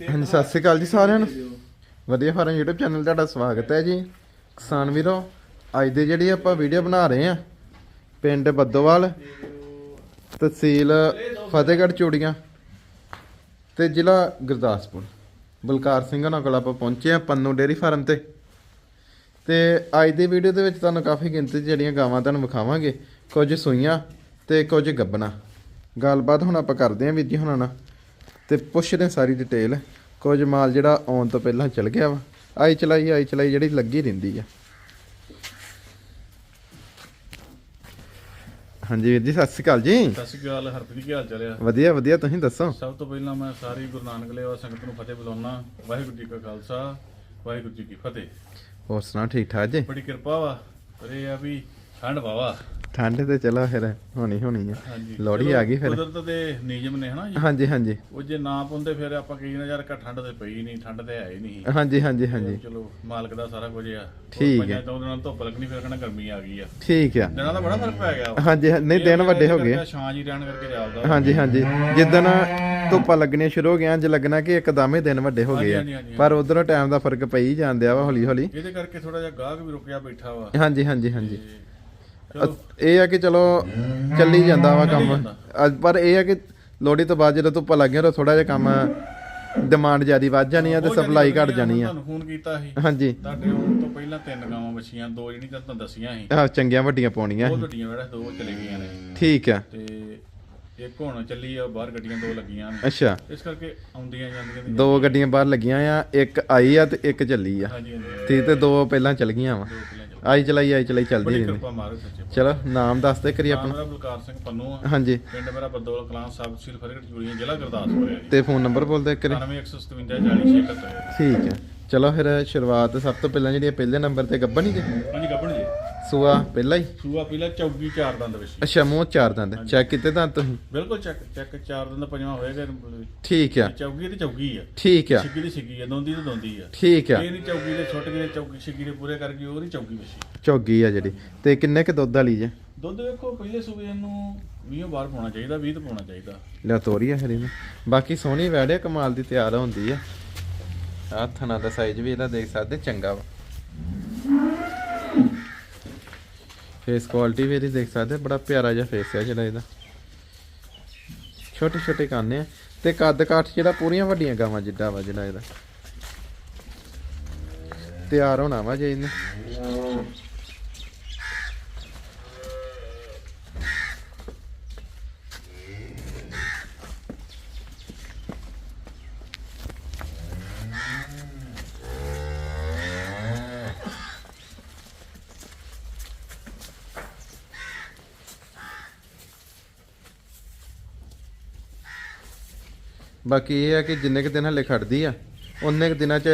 ਹਾਂਜੀ, ਸਤਿ ਸ਼੍ਰੀ ਅਕਾਲ ਜੀ ਸਾਰਿਆਂ ਨੂੰ। ਵਧੀਆ ਫਾਰਮ YouTube ਚੈਨਲ ਤੁਹਾਡਾ ਸਵਾਗਤ ਹੈ ਜੀ। ਕਿਸਾਨ ਵੀਰੋ, ਅੱਜ ਦੇ ਜਿਹੜੀ ਆਪਾਂ ਵੀਡੀਓ ਬਣਾ ਰਹੇ ਆ ਪਿੰਡ ਬੱਦੋਵਾਲ, ਤਹਿਸੀਲ ਫਤਿਹਗੜ੍ਹ ਚੂੜੀਆਂ ਤੇ ਜ਼ਿਲ੍ਹਾ ਗੁਰਦਾਸਪੁਰ। ਬਲਕਾਰ ਸਿੰਘ ਉਹਨਾਂ ਕੋਲ ਆਪਾਂ ਪਹੁੰਚੇ ਆ ਪੰਨੂ ਡੇਰੀ ਫਾਰਮ ਤੇ। ਤੇ ਅੱਜ ਦੀ ਵੀਡੀਓ ਦੇ ਵਿੱਚ ਤੁਹਾਨੂੰ ਕਾਫੀ ਗਿਣਤੀ ਜਿਹੜੀਆਂ ਗਾਵਾਂ ਤੁਹਾਨੂੰ ਵਿਖਾਵਾਂਗੇ, ਕੁਝ ਸੂਈਆਂ ਤੇ ਕੁਝ ਗੱਬਣਾ। ਗੱਲਬਾਤ ਹੁਣ ਆਪਾਂ ਕਰਦੇ ਆਂ ਵੀਰ ਜੀ ਹੁਣਾਂ ਨਾਲ। ਤੇ ਪੁੱਛਦੇ ਸਾਰੀ ਡਿਟੇਲ ਕੁਝ ਮਾਲ ਜਿਹੜਾ ਆਉਣ ਤੋਂ ਪਹਿਲਾਂ ਚਲ ਗਿਆ ਵਾ। ਆਈ ਚਲਾਈ ਆਈ ਚਲਾਈ ਜਿਹੜੀ ਲੱਗੀ ਰਹਿੰਦੀ ਆ। ਹਾਂਜੀ ਵੀਰ ਜੀ ਸਤਿ ਸ਼੍ਰੀ ਅਕਾਲ ਜੀ। ਸਤਿ ਸ਼੍ਰੀ ਅਕਾਲ ਹਰਪ੍ਰੀਤ ਕੀ ਹਾਲ ਚਾਲ ਆ? ਵਧੀਆ ਵਧੀਆ ਤੁਸੀਂ ਦੱਸੋ? ਸਭ ਤੋਂ ਪਹਿਲਾਂ ਮੈਂ ਸਾਰੀ ਗੁਰੂ ਨਾਨਕ ਲੇਵਾ ਸੰਗਤ ਨੂੰ ਫਤਿਹ ਬੁਲਾਉਣਾ ਵਾਹਿਗੁਰੂ ਜੀ ਕਾ ਖਾਲਸਾ ਵਾਹਿਗੁਰੂ ਜੀ ਕੀ ਫਤਿਹ। ਹੋਰ ਸੁਣਾ ਠੀਕ ਠਾਕ ਜੀ? ਬੜੀ ਕਿਰਪਾ ਵਾ ਪਰ ਇਹ ਆ ਵੀ ਠੰਡ ਵਾਵਾ। ਠੰਡ ਤੇ ਚਲੋ ਫਿਰ ਹੋਣੀ ਹੋਣੀ ਆ। ਹਾਂਜੀ। ਚਲੋ, ਆ ਗਈ ਫਿਰ। ਕੁਦਰਤ ਦੇ ਨਿਯਮ ਨੇ ਹਨਾ ਜੀ? ਹਾਂਜੀ ਹਾਂਜੀ। ਉਹ ਜੇ ਨਾ ਪਾਉਂਦੇ ਫਿਰ ਆਪਾਂ ਕਹੀ ਨਾ ਯਾਰ ਕਾ ਠੰਡ ਤੇ ਪਈ ਨਹੀਂ ਠੰਡ ਤੇ ਹੈ ਹੀ ਨਹੀਂ ਹਾਂਜੀ ਹਾਂਜੀ ਹਾਂਜੀ। ਚਲੋ ਮਾਲਕ ਦਾ ਸਾਰਾ ਕੁਝ ਆ। ਠੀਕ ਪੰਜਾਂ ਦੋ ਦਿਨਾਂ ਨੂੰ ਧੁੱਪ ਲੱਗਣੀ ਫਿਰ ਕਹਿੰਦਾ ਗਰਮੀ ਆ ਗਈ ਆ। ਠੀਕ ਆ। ਦਿਨਾਂ ਦਾ ਬੜਾ ਫ਼ਰਕ ਪੈ ਗਿਆ ਹਾਂਜੀ ਹਾਂ, ਨਹੀਂ ਦਿਨ ਵੱਡੇ ਹੋ ਗਏ। ਛਾਂ ਜੀ ਰਹਿਣ ਕਰਕੇ ਜਾਪਦਾ ਹਾਂਜੀ ਹਾਂਜੀ। ਜਿੱਦਣ ਧੁੱਪਾਂ ਲੱਗਣੀਆਂ ਸ਼ੁਰੂ ਹੋ ਗਈਆਂ ਅੱਜ ਲੱਗਣਾ ਕਿ ਇੱਕਦਮ ਹੀ ਦਿਨ ਵੱਡੇ ਹੋ ਗਏ ਆ। ਪਰ ਉਧਰੋਂ ਟਾਈਮ ਦਾ ਫ਼ਰਕ ਪਈ ਜਾਂਦਿਆ ਵਾ ਹੌਲੀ ਹੌਲੀ ਇਹਦੇ ਕਰਕੇ ਥੋੜਾ ਜਿਹਾ ਗਾਹਕ ਵੀ ਰੁਕਿਆ ਬੈਠਾ ਵਾ। ਹਾਂਜੀ ਹਾਂਜੀ ਹਾਂਜੀ। ਤੇ ਇਹ ਆ ਕਿ ਚਲੋ ਚੱਲੀ ਜਾਂਦਾ ਵਾ ਕੰਮ। ਪਰ ਇਹ ਆ ਕਿ ਲੋੜੀ ਤੋਂ ਬਾਅਦ ਜਦੋਂ ਧੁੱਪਾਂ ਲੱਗੀਆਂ ਤਾਂ ਥੋੜਾ ਜਿਹਾ ਕੰਮ ਡਿਮਾਂਡ ਜਿਆਦੀ ਵੱਧ ਜਾਣੀ ਆ ਤੇ ਸਪਲਾਈ ਘਟ ਜਾਣੀ ਆ। ਤੁਹਾਨੂੰ ਫੋਨ ਕੀਤਾ ਸੀ ਹਾਂਜੀ। ਤੁਹਾਡੇ ਆਉਣ ਤੋਂ ਪਹਿਲਾਂ ਤਿੰਨ ਗਾਵਾਂ ਬੱਚੀਆਂ ਦੋ ਜਿਹੜੀਆਂ ਤਾਂ ਤੁਹਾਨੂੰ ਦੱਸੀਆਂ ਸੀ। ਆ ਚੰਗੀਆਂ ਵੱਡੀਆਂ ਪਾਉਣੀਆਂ ਬਹੁਤ ਵੱਡੀਆਂ ਵੜਾ ਦੋ ਚਲੇ ਗਈਆਂ ਨੇ। ਠੀਕ ਆ। ਤੇ ਇੱਕ ਹੁਣ ਚੱਲੀ ਆ ਬਾਹਰ ਗੱਡੀਆਂ ਦੋ ਲੱਗੀਆਂ ਨੇ। ਅੱਛਾ। ਇਸ ਕਰਕੇ ਆਉਂਦੀਆਂ ਜਾਂਦੀਆਂ ਨੇ। ਦੋ ਗੱਡੀਆਂ ਬਾਹਰ ਲੱਗੀਆਂ ਆ ਇੱਕ ਆਈ ਆ ਤੇ ਇੱਕ ਚੱਲੀ ਆ। ਹਾਂਜੀ ਤੇ ਦੋ ਪਹਿਲਾਂ ਚੱਲ ਗਈਆਂ ਵਾ। ਆਈ ਚਲਾਈ ਆਈ ਚਲਾਈ ਚੱਲਦੀ ਬੜੀ ਰਹਿੰਦੀ ਕਿਰਪਾ ਮਾਰੋ ਸੱਚੇ ਚਲੋ ਨਾਮ ਦੱਸ ਦੇ ਕਰੀ ਨਾਮ ਆਪਣਾ। ਮੇਰਾ ਬਲਕਾਰ ਸਿੰਘ ਪੰਨੂ ਆ। ਹਾਂਜੀ। ਪਿੰਡ ਮੇਰਾ ਬੱਦੋਲ ਕਲਾਂ ਸਾਹਿਬ ਤਹਿਸੀਲ ਫਤਿਹਗੜ੍ਹ ਚੂੜੀਆਂ ਜ਼ਿਲ੍ਹਾ ਗੁਰਦਾਸਪੁਰ ਹੈ ਤੇ ਫੋਨ ਨੰਬਰ ਬੋਲ ਦੇ ਕਰੀ 9157 40 ਠੀਕ ਹੈ। ਚਲੋ ਫਿਰ ਸ਼ੁਰੂਆਤ ਸਭ ਤੋਂ ਪਹਿਲਾਂ ਜਿਹੜੀ ਪਹਿਲੇ ਨੰਬਰ ਤੇ ਗੱਬਣ ਹੀ ਜੇ ਹਾਂਜੀ ਗੱਬਣ ਸੂਆ ਪਹਿਲਾ ਹੀ? ਸੂਆ ਪੀਲਾ ਚੌਗੀ ਚਾਰ ਦੰਦ ਵਿੱਚ। ਅੱਛਾ ਮੂੰਹ ਚਾਰ ਦੰਦ। ਚੈੱਕ ਕੀਤੇ ਤਾਂ ਤੁਸੀਂ? ਬਿਲਕੁਲ ਚੈੱਕ ਚੈੱਕ ਚਾਰ ਦੰਦ ਪੰਜਵਾਂ ਹੋਏਗਾ। ਠੀਕ ਆ। ਚੌਗੀ ਤੇ ਚੌਗੀ ਆ। ਠੀਕ ਆ। ਸਿੱਗੀ ਦੀ ਸਿੱਗੀ ਆ ਦੋਂਦੀ ਤੇ ਦੋਂਦੀ ਆ। ਠੀਕ ਆ। ਇਹ ਨਹੀਂ ਚੌਗੀ ਦੇ ਛੁੱਟ ਗਏ ਚੌਗੀ ਸਿੱਗੀ ਦੇ ਪੂਰੇ ਕਰ ਗਈ ਉਹ ਨਹੀਂ ਚੌਗੀ ਵਸੀ ਚੌਗੀ ਆ ਜਿਹੜੀ। ਤੇ ਕਿੰਨੇ ਕ ਦੁੱਧ ਵਾਲੀ ਜੇ? ਦੁੱਧ ਵੇਖੋ ਪਹਿਲੇ ਸੂਬੇ ਨੂੰ 20 ਬਾਰ ਪਾਉਣਾ ਚਾਹੀਦਾ 20 ਤੇ ਪਾਉਣਾ ਚਾਹੀਦਾ। ਲੈ ਤੋਰੀ ਆ ਫਿਰ ਇਹਨੂੰ ਬਾਕੀ ਸੋਹਣੀ ਵੈੜਿਆ ਕਮਾਲ ਦੀ ਤਿਆਰ ਹੁੰਦੀ ਆ। ਆ ਥਣਾ ਦਾ ਸਾਈਜ਼ ਵੀ ਇਹਦਾ ਦੇਖ ਸਕਦੇ ਚੰਗਾ ਵਾ। ਫੇਸ ਕੁਆਲਿਟੀ ਵੀ ਇਹਦੀ ਦੇਖ ਸਕਦੇ ਬੜਾ ਪਿਆਰਾ ਜਿਹਾ ਫੇਸ ਆ ਜਿਹੜਾ ਇਹਦਾ। ਛੋਟੇ ਛੋਟੇ ਕਾਨੇ ਆ। ਤੇ ਕੱਦ ਕਾਠ ਜਿਹੜਾ ਪੂਰੀਆਂ ਵੱਡੀਆਂ ਗਾਵਾਂ ਜਿੱਡਾ ਵਾ ਜਿਹੜਾ ਇਹਦਾ। ਤਿਆਰ ਹੋਣਾ ਵਾ ਜੇ ਇਹਨੇ। ਬਾਕੀ ਇਹ ਆ ਕਿ ਜਿੰਨੇ ਕੁ ਦਿਨ ਹਲੇ ਖੜਦੀ ਆ ਉਹਨੇ ਕੁ ਦਿਨਾਂ 'ਚ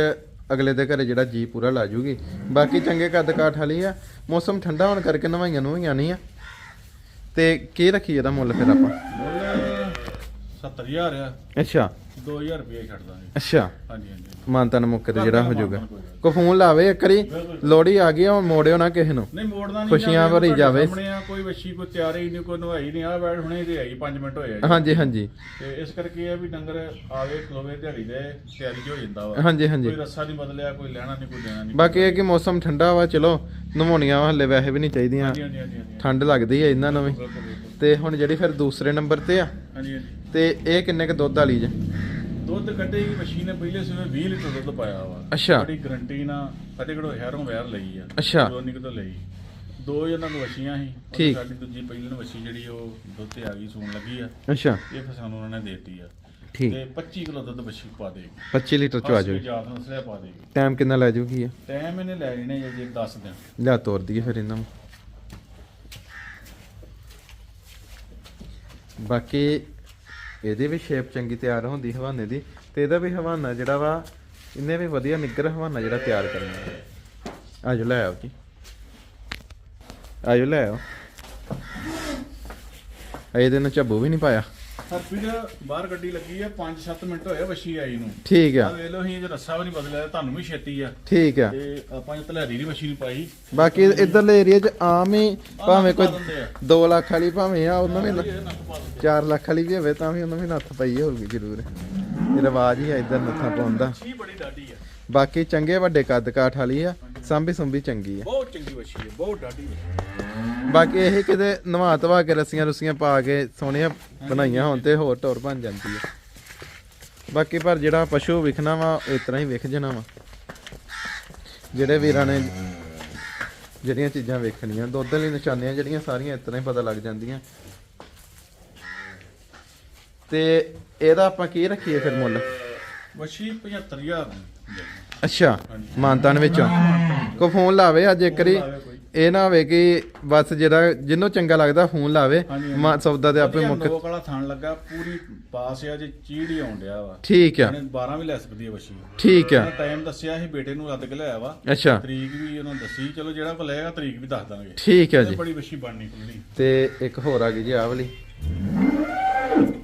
ਅਗਲੇ ਦੇ ਘਰੇ ਜਿਹੜਾ ਜੀ ਪੂਰਾ ਲਾ ਜੂਗੀ। ਬਾਕੀ ਚੰਗੇ ਕੱਦ ਕਾਠ ਵਾਲੀ ਆ ਮੌਸਮ ਠੰਡਾ ਹੋਣ ਕਰਕੇ ਨਵਾਈਆਂ ਨੂੰ ਨਹੀਂ ਆ। ਤੇ ਕੀ ਰੱਖੀ ਇਹਦਾ ਮੁੱਲ ਫਿਰ ਆਪਾਂ? ਮੁੱਲ 70000 ਆ। ਅੱਛਾ। 2000 ਰੁਪਏ ਛੱਡ ਦਾਂਗੇ ਅੱਛਾ। ਹਾਂਜੀ ਹਾਂਜੀ ਮਾਨਤਨ ਮੁੱਕ ਤੇ ਜਿਹੜਾ ਹੋ ਜਾਊਗਾ। ਕੋ ਫੋਨ ਲਾਵੇ ਇੱਕ ਵਾਰੀ ਲੋੜੀ ਆ ਗਈ ਆ ਹੁਣ ਮੋੜਿਓ ਨਾ ਕਿਸੇ ਨੂੰ। ਨਹੀਂ ਮੋੜਨਾ ਨਹੀਂ ਖੁਸ਼ੀਆਂ ਭਰੀ ਜਾਵੇ। ਸਾਹਮਣੇ ਆ ਕੋਈ ਵੱਛੀ ਕੋਈ ਤਿਆਰੀ ਨਹੀਂ ਕੋਈ ਨਵਾਈ ਨਹੀਂ ਆ ਬੈਠ ਹੁਣੇ ਤੇ ਆਈ 5 ਮਿੰਟ ਹੋਏ ਆ। ਹਾਂਜੀ ਹਾਂਜੀ। ਤੇ ਇਸ ਕਰਕੇ ਆ ਵੀ ਡੰਗਰ ਆਵੇ ਖਲੋਵੇ ਦਿਹਾੜੀ ਦੇ ਤਿਆਰੀ ਹੋ ਜਾਂਦਾ ਵਾ। ਹਾਂਜੀ ਹਾਂਜੀ। ਕੋਈ ਰੱਸਾ ਨਹੀਂ ਬਦਲਿਆ ਕੋਈ ਲੈਣਾ ਨਹੀਂ ਕੋਈ ਦੇਣਾ ਨਹੀਂ। ਬਾਕੀ ਇਹ ਕਿ ਮੌਸਮ ਠੰਡਾ ਵਾ ਚਲੋ ਨਮੋਨੀਆਂ ਹਲੇ ਵੈਸੇ ਵੀ ਨਹੀਂ ਚਾਹੀਦੀਆਂ। ਹਾਂਜੀ ਹਾਂਜੀ ਹਾਂਜੀ ਹਾਂਜੀ। ਠੰਡ ਲੱਗਦੀ ਹੈ ਇਹਨਾਂ ਨੂੰ ਵੀ। ਤੇ ਹੁਣ ਜਿਹੜੀ ਫਿਰ ਦੂਸਰੇ ਨੰਬਰ ਤੇ ਆ ਹਾਂਜੀ ਹਾਂਜੀ। ਤੇ ਇਹ ਕਿੰਨੇ ਕ ਦੁੱਧ ਵਾਲੀ ਜੇ? ਦੁੱਧ ਕੱਢੇਗੀ ਮਸ਼ੀਨ ਨੇ ਪਹਿਲੇ ਸਵੇਰ 20 ਲੀਟਰ ਦੁੱਧ ਪਾਇਆ ਵਾ। ਅੱਛਾ। ਬੜੀ ਗਰੰਟੀ ਨਾਲ ਫਤਿਹਗੜ੍ਹ ਸ਼ਹਿਰੋਂ ਵੈਰ ਲਈ ਆ। ਅੱਛਾ। ਦੋਨਿਕ ਤੋਂ ਲਈ। ਦੋ ਜਨਾਂ ਨੂੰ ਵਛੀਆਂ ਸੀ। ਠੀਕ। ਸਾਡੀ ਦੂਜੀ ਪਹਿਲੀ ਨੂੰ ਵਛੀ ਜਿਹੜੀ ਉਹ ਦੁੱਧ ਤੇ ਆ ਗਈ ਸੂਣ ਲੱਗੀ ਆ। ਅੱਛਾ। ਇਹ ਫਿਰ ਸਾਨੂੰ ਉਹਨਾਂ ਨੇ ਦੇਤੀ ਆ। ਠੀਕ। ਤੇ 25 ਕਿਲੋ ਦੁੱਧ ਵਛੀ ਪਾ ਦੇਗੀ 25 ਲੀਟਰ ਚ ਆ ਜਾਊ ਜਾਤ ਨਸਲਿਆ ਪਾ ਦੇਗੀ ਟਾਈਮ ਕਿੰਨਾ ਲੈ ਜਾਊਗੀ ਆ ਟਾਈਮ ਇਹਨੇ ਲੈ ਜਣੇ ਜੇ 10 ਦਿਨ। ਲਿਆ ਤੋਰ ਦਈਏ ਫਿਰ ਇਹਨਾਂ ਨੂੰ। ਬਾਕੀ ਇਹਦੀ ਵੀ ਸ਼ੇਪ ਚੰਗੀ ਤਿਆਰ ਹੁੰਦੀ ਹਵਾਨੇ ਦੀ, ਤੇ ਇਹਦਾ ਵੀ ਹਵਾਨਾ ਜਿਹੜਾ ਵਾ, ਇਹਨੇ ਵੀ ਵਧੀਆ ਨਿੱਗਰ ਹਵਾਨਾ ਜਿਹੜਾ ਤਿਆਰ ਕਰਨਾ ਆਜੋ ਲੈ ਆਓ ਜੀ। ਆਜੋ ਲੈ ਆਓ। ਇਹਦੇ ਨਾਲ ਝੱਬੂ ਵੀ ਨਹੀਂ ਪਾਇਆ। ਹਰਪੀਰ ਬਾਹਰ ਗੱਡੀ ਲੱਗੀ ਆ 5-7 ਮਿੰਟ ਹੋਏ ਵਛੀ ਆਈ ਨੂੰ। ਠੀਕ ਆ। ਆ ਵੇਖ ਲਓ ਅਸੀਂ ਜੇ ਰੱਸਾ ਵੀ ਨਹੀਂ ਬਦਲਿਆ ਤੁਹਾਨੂੰ ਵੀ ਛੇਤੀ ਆ। ਠੀਕ ਆ। ਤੇ ਆਪਾਂ ਜੇ ਧਲੈਰੀ ਦੀ ਵਛੀ ਨਹੀਂ ਪਾਈ। ਬਾਕੀ ਇਧਰਲੇ ਏਰੀਆ 'ਚ ਆਮ ਹੀ ਭਾਵੇਂ ਕੋਈ ਪਾ ਦਿੰਦੇ ਆ। 2 ਲੱਖ ਵਾਲੀ ਭਾਵੇਂ ਆ ਉਹਨਾਂ ਵੀ ਇਹ ਨੱਕ ਪਾ ਦਿੰਦੇ 4 ਲੱਖ ਵਾਲੀ ਵੀ ਹੋਵੇ ਤਾਂ ਵੀ ਉਹਨਾਂ ਵੀ ਨੱਥ ਪਈ ਹੋਊਗੀ ਜ਼ਰੂਰ। ਰਿਵਾਜ ਹੀ ਆ ਇਧਰ ਨੱਥਾ ਪਾਉਂਦਾ ਛੀ ਬੜੀ ਡਾਢੀ ਆ। ਬਾਕੀ ਚੰਗੇ ਵੱਡੇ ਕੱਦ ਕਾਠ ਵਾਲੀ ਆ ਸਾਂਭੀ ਸੁੰਭੀ ਚੰਗੀ ਆ। ਬਹੁਤ ਚੰਗੀ ਵੱਛੀ ਹੈ ਬਹੁਤ ਡਾਢੀ ਹੈ ਬਾਕੀ ਇਹ ਕਿਤੇ ਨਵਾ ਧਵਾ ਕੇ ਰੱਸੀਆਂ ਰੁੱਸੀਆਂ ਪਾ ਕੇ ਸੋਹਣੀਆਂ ਬਣਾਈਆਂ ਹੋਣ ਤੇ ਹੋਰ ਟੌਰ ਬਣ ਜਾਂਦੀ ਆ। ਬਾਕੀ ਪਰ ਜਿਹੜਾ ਪਸ਼ੂ ਵਿਖਣਾ ਵਾ ਇਸ ਤਰ੍ਹਾਂ ਹੀ ਵਿਖ ਜਾਣਾ ਵਾ। ਜਿਹੜੇ ਵੀਰਾਂ ਨੇ ਜਿਹੜੀਆਂ ਚੀਜ਼ਾਂ ਵੇਖਣੀਆਂ ਦੁੱਧ ਲਈ ਨਿਸ਼ਾਨੀਆਂ ਜਿਹੜੀਆਂ ਸਾਰੀਆਂ ਇਸ ਤਰ੍ਹਾਂ ਹੀ ਪਤਾ ਲੱਗ ਜਾਂਦੀਆਂ। ਤੇ ਇਹਦਾ ਆਪਾਂ ਕੀ ਰੱਖੀਏ ਫਿਰ ਮੁੱਲ? ਵੱਛੀ 75000 ਦੀ ਅੱਛਾ। ਮਾਨਤਾਨ ਵਿੱਚੋਂ। ਕੋ ਫੋਨ ਲਾਵੇ ਅੱਜ ਇੱਕ ਵਾਰੀ। ਇਹ ਨਾ ਹੋਵੇ ਕਿ ਬਸ ਜਿਹੜਾ ਜਿਹਨੂੰ ਚੰਗਾ ਲੱਗਦਾ ਫੋਨ ਲਾਵੇ ਹਾਂਜੀ, ਹਾਂਜੀ। ਮਾ ਸੌਦਾ ਤੇ ਆਪੇ ਮੁੱਕ ਨੋਕ ਵਾਲਾ ਥਣ ਲੱਗਾ ਪੂਰੀ ਪਾਸ ਆ ਜੇ ਚੀੜ ਹੀ ਆਉਣ ਡਿਆ ਵਾ। ਠੀਕ ਆ। ਉਹਨੇ 12 ਵੀ ਲੈ ਸਕਦੀ ਹੈ ਵੱਛੀ। ਠੀਕ ਆ। ਟਾਈਮ ਦੱਸਿਆ ਸੀ ਬੇਟੇ ਨੂੰ ਰੱਦ ਕੇ ਲਿਆਇਆ ਵਾ ਅੱਛਾ। ਤਰੀਕ ਵੀ ਉਹਨਾਂ ਦੱਸੀ ਚਲੋ ਜਿਹੜਾ ਕੋ ਲਏਗਾ ਤਰੀਕ ਵੀ ਦੱਸ ਦਾਂਗੇ। ਠੀਕ ਆ ਜੀ। ਬੜੀ ਵੱਛੀ ਬਣਨੀ ਖੁੱਲਣੀ ਤੇ ਇੱਕ ਹੋਰ ਆ ਗਈ ਜੀ ਆਹ ਵਾਲੀ।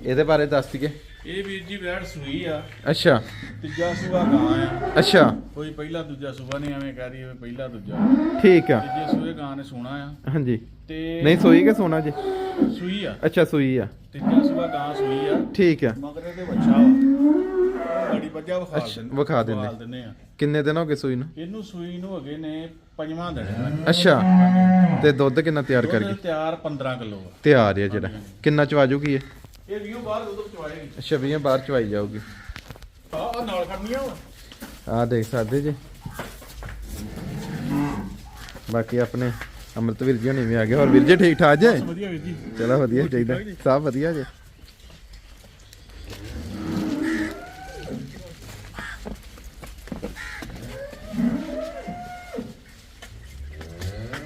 ਇਹਦੇ ਬਾਰੇ ਦੱਸ ਦਈਏ। ਇਹ ਵੀਰ ਜੀ ਵੈੜ ਸੂਈ ਆ। ਅੱਛਾ। ਤੀਜਾ ਸੂਆ ਗਾਂ ਆ। ਅੱਛਾ। ਕੋਈ ਪਹਿਲਾ ਦੂਜਾ ਸੂਆ ਨਹੀਂ ਐਵੇਂ ਕਹਿ ਰਹੀ ਪਹਿਲਾ ਦੂਜਾ। ਠੀਕ ਆ। ਤੀਜੇ ਸੂਏ ਗਾਂ ਨੇ ਸੋਣਾ ਆ। ਹਾਂਜੀ। ਤੇ ਨਹੀਂ ਸੋਈ ਕਿ ਸੋਨਾ ਜੀ? ਸੂਈ ਆ। ਅੱਛਾ ਸੂਈ ਆ। ਤੀਜਾ ਸੂਆ ਗਾਂ ਸੂਈ ਆ। ਠੀਕ ਆ। ਮਗਰ ਇਹਦੇ ਬੱਚਾ ਵਾ। ਬੜੀ ਬੱਜਾ ਵਿਖਾ ਦਿੰਦੇ ਵਿਖਾ ਦਿੰਦੇ। ਆ। ਕਿੰਨੇ ਦਿਨ ਹੋ ਗਏ ਸੂਈ ਨੂੰ? ਇਹਨੂੰ ਸੂਈ ਨੂੰ ਹੈਗੇ ਨੇ ਪੰਜਵਾਂ ਦਿਨ ਅੱਛਾ। ਤੇ ਦੁੱਧ ਕਿੰਨਾ ਤਿਆਰ ਕਰ ਗਈ ਤਿਆਰ 15 ਕਿਲੋ ਤਿਆਰ ਆ ਜਿਹੜਾ। ਕਿੰਨਾ ਚਵਾ ਜੂਗੀ ਇਹ? ਇਹ ਵੀਓ ਬਾਹਰ ਅੱਛਾ ਬਾਹਰ ਚਵਾਈ ਜਾਊਗੀ। ਆ ਨਾਲ ਖੜਨੀਆਂ ਵਾ। ਆ ਦੇਖ ਸਕਦੇ ਜੀ। ਬਾਕੀ ਆਪਣੇ ਅਮਰਤਵੀਰ ਜੀ ਹੋਣੀ ਵੀ ਆ ਗਏ। ਹੋਰ ਵੀਰ ਜੀ ਠੀਕ ਠਾਕ ਜੇ? ਵਧੀਆ ਵੀਰ ਜੀ। ਚਲੋ ਵਧੀਆ ਚਾਹੀਦਾ। ਸਭ ਵਧੀਆ ਜੇ।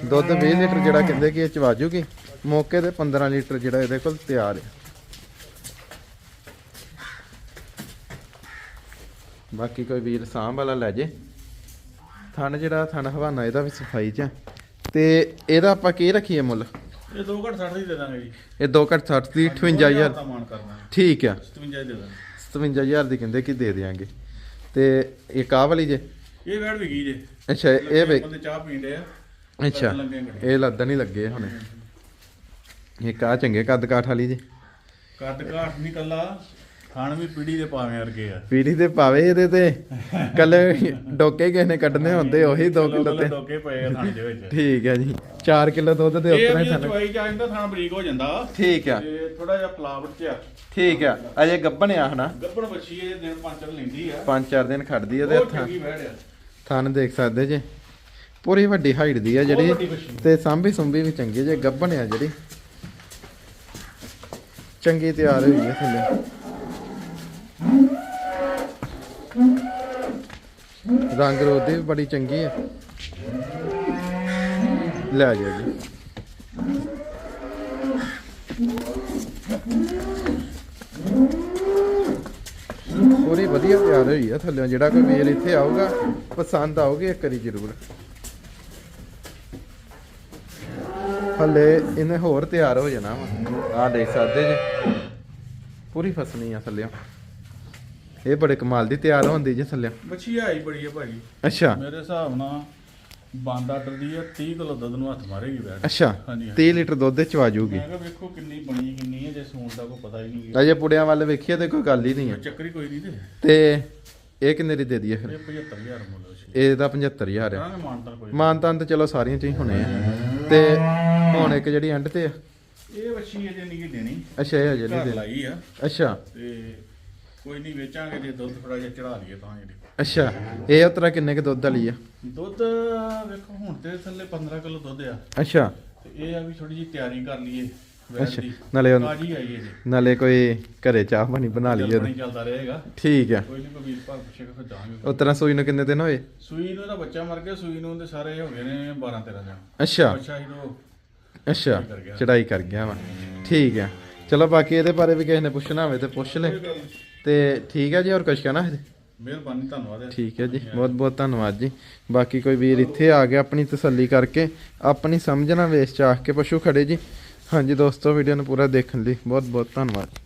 ਦੁੱਧ 20 ਲੀਟਰ ਜਿਹੜਾ ਕਹਿੰਦੇ ਕਿ ਇਹ ਚਵਾ ਜੂਗੀ। ਮੌਕੇ ਤੇ 15 ਲੀਟਰ ਜਿਹੜਾ ਇਹਦੇ ਕੋਲ ਤਿਆਰ ਹੈ ਬਾਕੀ ਕੋਈ ਵੀਰ ਸਾਂਭ ਵਾਲਾ ਲੈ ਜੇ। ਥਣ ਜਿਹੜਾ ਥਣ ਹਵਾਨਾ ਇਹਦਾ ਵੀ ਸਫ਼ਾਈ ਚ ਆ। ਤੇ ਇਹਦਾ ਆਪਾਂ ਕੀ ਰੱਖੀਏ ਮੁੱਲ? ਇਹ ਦੋ ਘੱਟ 60 ਦੀ ਦੇ ਦਾਂਗੇ ਜੀ। ਇਹ 2 ਘੱਟ 60 ਦੀ 58000 ਦਾ ਮਾਨ ਕਰਨਾ। ਠੀਕ ਆ। 57 ਦੇ ਦਾਂਗੇ। 57000 ਦੀ ਕਹਿੰਦੇ ਕਿ ਦੇ ਦੇਾਂਗੇ ਤੇ ਇਹ ਕਾਹ ਵਾਲੀ ਜੇ? ਇਹ ਵੈੜ ਵੀ ਗਈ ਜੇ। ਅੱਛਾ ਇਹ ਵੇ ਬੰਦੇ ਚਾਹ ਪੀਂਦੇ ਆ। ਅੱਛਾ। ਲੱਗੇ। ਇਹ ਲੱਦਣ ਹੀ ਲੱਗੇ ਹੁਣੇ। ਇਹ ਕਾ ਚੰਗੇ ਕੱਦ ਕਾਠ ਵਾਲੀ ਜੀ। ਕੱਦ ਘਾਟ ਨਹੀਂ ਕੱਲਾ। ਖਾਣ ਵੀ ਪੀੜੀ ਦੇ ਪਾਵੇਂ ਵਰਗੇ ਆ। ਪੀੜੀ ਤੇ ਪਾਵੇ ਇਹਦੇ ਤੇ। ਕੱਲੇ ਡੋਕੇ ਕਿਸੇ ਨੇ ਕੱਢਨੇ ਹੁੰਦੇ ਉਹੀ 2 ਕਿਲੋ ਤੇ। ਡੋਕੇ ਪਏ ਆ ਥਾਂ ਦੇ ਵਿੱਚ। ਠੀਕ ਹੈ ਜੀ। 4 ਕਿਲੋ ਦੁੱਧ ਦੇ ਉੱਪਰ ਹੀ ਥਣ। ਚਵਾਈ ਜਾ ਜਾਂਦਾ ਥਾਂ ਬਰੀਕ ਹੋ ਜਾਂਦਾ। ਠੀਕ ਆ। ਤੇ ਥੋੜਾ ਜਿਹਾ ਪਲਾਵਟ ਚ ਆ ਠੀਕ ਆ। ਅਜੇ ਗੱਬਣ ਆ ਹਨਾ? ਬੱਚੀ ਇਹ ਦਿਨ ਪੰਜ ਚਾਰ ਲੈਂਦੀ ਆ। 5-4 ਦਿਨ ਖੜਦੀ ਆ ਤੇ ਹੱਥਾਂ ਆ। ਥਣ ਦੇਖ ਸਕਦੇ ਜੇ। ਪੂਰੀ ਵੱਡੀ ਹਾਈਟ ਦੀ ਆ ਜਿਹੜੀ। ਤੇ ਸਾਂਭੀ ਸੁੰਭੀ ਵੀ ਚੰਗੀ ਜੇ ਗੱਭਣ ਆ ਜਿਹੜੀ। ਚੰਗੀ ਤਿਆਰ ਹੋਈ ਹੈ ਥੱਲੇ। ਰੰਗ ਰੋਦੀ ਵੀ ਬੜੀ ਚੰਗੀ ਹੈ ਲੈ ਜਾ ਜੀ ਪੂਰੀ ਵਧੀਆ ਤਿਆਰ ਹੋਈ ਆ ਥੱਲੇ ਜਿਹੜਾ ਕੋਈ ਵੀਰ ਇੱਥੇ ਆਊਗਾ, ਪਸੰਦ ਆਊਗੀ ਇੱਕ ਵਾਰੀ ਜ਼ਰੂਰ। ਹੱਲੇ ਇਹਨੇ ਹੋਰ ਤਿਆਰ ਹੋ ਜਾਣਾ ਵਾ। ਆਹ ਦੇਖ ਸਕਦੇ ਜੇ। ਪੂਰੀ ਫਸਣੀ ਆ ਥੱਲੇ ਇਹ ਬੜੇ ਕਮਾਲ ਦੀ ਤਿਆਰ ਹੁੰਦੀ ਜੇ ਥੱਲੇ। ਬੱਚੀ ਆਈ ਬੜੀ ਆ ਭਾਜੀ। ਅੱਛਾ। ਮੇਰੇ ਹਿਸਾਬ ਨਾਲ ਬੰਦ ਆਰਡਰ ਦੀ ਆ 30 ਕਿਲੋ ਦੁੱਧ ਨੂੰ ਹੱਥ ਮਾਰੇਗੀ ਵੈੜ ਅੱਛਾ ਹਾਂਜੀ 30 ਲੀਟਰ ਦੁੱਧ ਚ ਆ ਜਾਊਗੀ ਮੈਂ ਕਿਹਾ ਵੇਖੋ ਕਿੰਨੀ ਬਣੀ ਕਿੰਨੀ ਹੈ ਜੇ ਸੂਣ ਦਾ ਕੋਈ ਪਤਾ ਹੀ ਨਹੀਂ ਅਜੇ ਪੁੜਿਆਂ ਵੱਲ ਵੇਖੀਏ ਤੇ ਕੋਈ ਗੱਲ ਹੀ ਨਹੀਂ ਹੈ ਚੱਕਰੀ ਕੋਈ ਨਹੀਂ ਤੇ। ਤੇ ਇਹ ਕਿੰਨੇ ਦੀ ਦੇ ਦਈਏ ਫਿਰ? ਇਹ 75000 ਮੁੱਲ ਸੀ ਇਹਦਾ 75000 ਆ। ਕਰਾਂਗੇ ਮਾਨਤਾ ਕੋਈ ਮਾਨਤਾਨ ਤੇ ਚਲੋ ਸਾਰੀਆਂ ਚ ਹੀ ਹੋਣੇ ਆ। ਤੇ ਹੁਣ ਇੱਕ ਜਿਹੜੀ ਐਂਡ ਤੇ ਆ। ਇਹ ਵੱਛੀ ਅਜੇ ਨਹੀਂ ਦੇਣੀ। ਅੱਛਾ ਇਹ ਹਜੇ ਨਹੀਂ ਦੇ ਲਾਈ ਆ। ਅੱਛਾ। ਤੇ ਕੋਈ ਨਹੀਂ ਵੇਚਾਂਗੇ ਜੇ ਦੁੱਧ ਥੋੜਾ ਜਿਹਾ ਚੜਾ ਲਈਏ ਤਾਂ ਜਿਹੜੀ ਅੱਛਾ ਇਹ ਉਤਰਾ ਕਿੰਨੇ ਕ ਦੁੱਧ ਵਾਲੀ ਆ? ਦੁੱਧ ਵੇਖੋ ਹੁਣ ਤੇ ਥੱਲੇ 15 ਕਿਲੋ ਦੁੱਧ ਆ। ਅੱਛਾ। ਤੇ ਇਹ ਆ ਵੀ ਥੋੜੀ ਜਿਹੀ ਤਿਆਰੀ ਕਰ ਲਈਏ ਅੱਛਾ ਨਾਲੇ ਉਹ- ਤਾਜੀ ਆਈ ਹੈ ਜੀ। ਨਾਲੇ ਕੋਈ ਘਰੇ ਚਾਹ ਪਾਣੀ ਬਣਾ ਲਈਏ ਪਾਣੀ ਚੱਲਦਾ ਰਹੇਗਾ। ਠੀਕ ਆ। ਕੋਈ ਨਹੀਂ ਕੋਈ ਵੀਰ ਭਾਗ ਪੁੱਛੇਗਾ ਫਿਰ ਜਾਵਾਂਗੇ। ਉਤਰਾ ਸੂਈ ਨੂੰ ਕਿੰਨੇ ਦਿਨ ਹੋਏ? ਸੂਈ ਨੂੰ ਦਾ ਬੱਚਾ ਮਰ ਗਿਆ ਸੂਈ ਨੂੰ ਤੇ ਸਾਰੇ ਹੋ ਗਏ ਨੇ 12 13 ਦਿਨ ਅੱਛਾ। ਅੱਛਾ ਕਰ ਗਿਆ। ਚੜਾਈ ਕਰ ਗਿਆ ਵਾ। ਠੀਕ ਆ। ਚਲੋ ਬਾਕੀ ਇਹਦੇ ਬਾਰੇ ਵੀ ਕਿਸੇ ਨੇ ਪੁੱਛਣਾ ਹੋਵੇ ਤੇ ਪੁੱਛ ਲੈ। ਤੇ ਠੀਕ ਆ ਜੀ ਹੋਰ ਕੁਝ ਕਹਿਣਾ ਹੈ ਮਿਹਰਬਾਨੀ ਧੰਨਵਾਦ ਹੈ। ਠੀਕ ਹੈ ਜੀ ਬਹੁਤ ਬਹੁਤ ਧੰਨਵਾਦ ਜੀ। ਬਾਕੀ ਕੋਈ ਵੀਰ ਇੱਥੇ ਆ ਗਿਆ ਆਪਣੀ ਤਸੱਲੀ ਕਰਕੇ ਆਪਣੀ ਸਮਝ ਨਾਲ ਵੇਚ ਚਾਹ ਕੇ ਪਸ਼ੂ ਖੜੇ ਜੀ। ਹਾਂਜੀ ਦੋਸਤੋ ਵੀਡੀਓ ਨੂੰ ਪੂਰਾ ਦੇਖਣ ਲਈ ਬਹੁਤ ਬਹੁਤ ਧੰਨਵਾਦ।